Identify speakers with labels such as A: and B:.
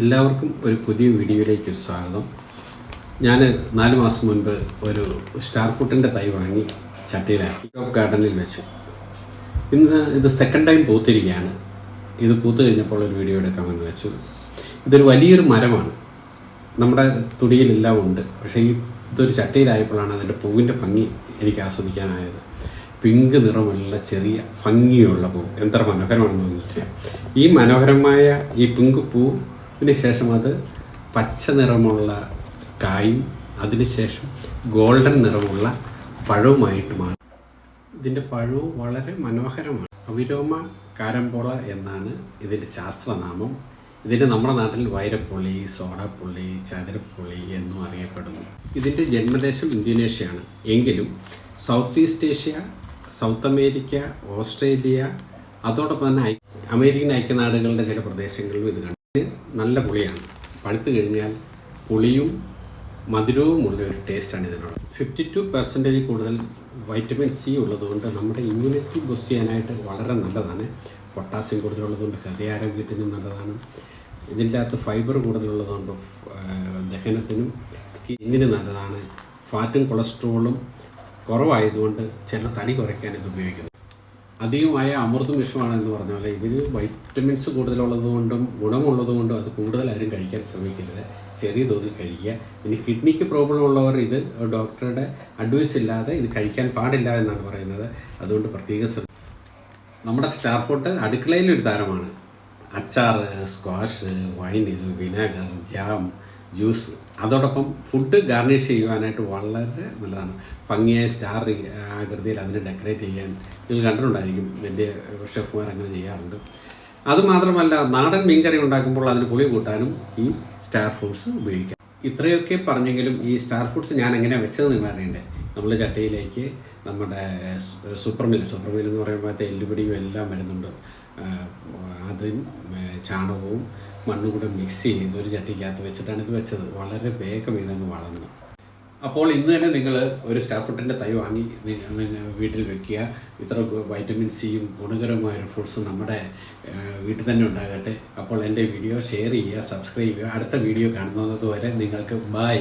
A: എല്ലാവർക്കും ഒരു പുതിയ വീഡിയോയിലേക്ക് ഒരു സ്വാഗതം. ഞാൻ നാല് മാസം മുൻപ് ഒരു സ്റ്റാർ ഫുട്ടിന്റെ തൈ വാങ്ങി ചട്ടിയിലാക്കി ടോപ്പ് ഗാർഡനിൽ വെച്ചു. ഇന്ന് ഇത് സെക്കൻഡ് ടൈം പൂത്തിരിക്കുകയാണ്. ഇത് പൂത്തു കഴിഞ്ഞപ്പോൾ ഒരു വീഡിയോ എടുക്കാമെന്ന് വെച്ചു. ഇതൊരു വലിയൊരു മരമാണ്. നമ്മുടെ തുടിയിലെല്ലാം ഉണ്ട്. പക്ഷേ ഈ ഇതൊരു ചട്ടിയിലായപ്പോഴാണ് അതിന്റെ പൂവിന്റെ ഭംഗി എനിക്ക് ആസ്വദിക്കാനായത്. പിങ്ക് നിറമുള്ള ചെറിയ ഭംഗിയുള്ള പൂ. എത്ര മനോഹരമാണെന്ന് തോന്നിയിട്ടില്ല ഈ മനോഹരമായ ഈ പിങ്ക് പൂവിന് ശേഷം അത് പച്ച നിറമുള്ള കായും അതിനുശേഷം ഗോൾഡൻ നിറമുള്ള പഴവുമായിട്ട് മാറും. ഇതിന്റെ പഴവും വളരെ മനോഹരമാണ്. അവിരോമ കാരംപോള എന്നാണ് ഇതിന്റെ ശാസ്ത്രനാമം. ഇതിന് നമ്മുടെ നാട്ടിൽ വൈരപ്പുള്ളി സോഡാപ്പുള്ളി ചതുരപ്പുള്ളി എന്നും അറിയപ്പെടുന്നു. ഇതിന്റെ ജന്മദേശം ഇന്തോനേഷ്യയാണ്. എങ്കിലും south east Asia south America Australia അതോടൊപ്പം തന്നെ അമേരിക്കൻ ഐക്യനാടുകളുടെ ചില പ്രദേശങ്ങളിലും ഇത് ഇത് നല്ല പുളിയാണ്. പഴുത്ത് കഴിഞ്ഞാൽ പുളിയും മധുരവുമുള്ള ഒരു ടേസ്റ്റാണ് ഇതിനുള്ളത്. ഫിഫ്റ്റി ടു പെർസെന്റേജ് കൂടുതൽ വൈറ്റമിൻ സി ഉള്ളതുകൊണ്ട് നമ്മുടെ ഇമ്മ്യൂണിറ്റി ബൂസ്റ്റ് ചെയ്യാനായിട്ട് വളരെ നല്ലതാണ്. പൊട്ടാസ്യം കൂടുതലുള്ളതുകൊണ്ട് ഹൃദയാരോഗ്യത്തിനും നല്ലതാണ്. ഇതിന്റെ അകത്ത് ഫൈബർ കൂടുതലുള്ളതുകൊണ്ട് ദഹനത്തിനും സ്കിന്നിന് നല്ലതാണ്. ഫാറ്റും കൊളസ്ട്രോളും കുറവായതുകൊണ്ട് ചില തടി കുറയ്ക്കാൻ ഇത് ഉപയോഗിക്കുന്നു. അധികമായ അമൃതം വിഷമാണ് എന്ന് പറഞ്ഞാൽ ഇതിൽ വൈറ്റമിൻസ് കൂടുതലുള്ളത് കൊണ്ടും ഗുണമുള്ളത് കൊണ്ടും അത് കൂടുതലാരും കഴിക്കാൻ ശ്രമിക്കരുത്. ചെറിയ തോതിൽ കഴിക്കുക. ഇനി കിഡ്നിക്ക് പ്രോബ്ലം ഉള്ളവർ ഇത് ഡോക്ടറുടെ അഡ്വൈസ് ഇല്ലാതെ ഇത് കഴിക്കാൻ പാടില്ല എന്നാണ് പറയുന്നത്. അതുകൊണ്ട് പ്രത്യേകം ശ്രദ്ധ നമ്മുടെ സ്റ്റാർ ഫുഡ് അടുക്കളയിലൊരു താരമാണ്. അച്ചാർ squash wine vinegar jam juice അതോടൊപ്പം ഫുഡ് ഗാർണിഷ് ചെയ്യുവാനായിട്ട് വളരെ നല്ലതാണ്. ഭംഗിയായ സ്റ്റാർ ആകൃതിയിൽ അതിനെ ഡെക്കറേറ്റ് ചെയ്യാൻ നിങ്ങൾ കണ്ടിട്ടുണ്ടായിരിക്കും വലിയ ഷെഫുമാർ അങ്ങനെ ചെയ്യാറുണ്ട്. അതുമാത്രമല്ല നാടൻ മീൻകറി ഉണ്ടാക്കുമ്പോൾ അതിന് പുളി കൂട്ടാനും ഈ സ്റ്റാർ ഫ്രൂട്ട്സ് ഉപയോഗിക്കാം. ഇത്രയൊക്കെ പറഞ്ഞെങ്കിലും ഈ സ്റ്റാർ ഫ്രൂട്ട്സ് ഞാൻ എങ്ങനെയാണ് വെച്ചത് നിങ്ങൾ അറിയണ്ടേ? നമ്മൾ ചട്ടിയിലേക്ക് നമ്മുടെ സൂപ്പർ മിൽ സൂപ്പർ മിൽ എന്ന് പറയുമ്പോൾ എല്ലുപൊടിയും എല്ലാം വരുന്നുണ്ട്. അതും ചാണകവും മണ്ണും കൂടെ മിക്സ് ചെയ്ത് ഒരു ചട്ടിക്കകത്ത് വെച്ചിട്ടാണ് ഇത് വെച്ചത്. വളരെ വേഗം ഇതങ്ങ് വളർന്നു. അപ്പോൾ ഇന്ന് തന്നെ നിങ്ങൾ ഒരു സ്റ്റാഫുട്ടിന്റെ തൈ വാങ്ങി വീട്ടിൽ വെക്കുക. ഇത്ര വൈറ്റമിൻ സിയും ഗുണകരമായ ഫ്രൂട്ട്സും നമ്മുടെ വീട്ടിൽ തന്നെ ഉണ്ടാകട്ടെ. അപ്പോൾ എന്റെ വീഡിയോ ഷെയർ ചെയ്യുക സബ്സ്ക്രൈബ് ചെയ്യുക. അടുത്ത വീഡിയോ കാണുന്നത് വരെ നിങ്ങൾക്ക് ബൈ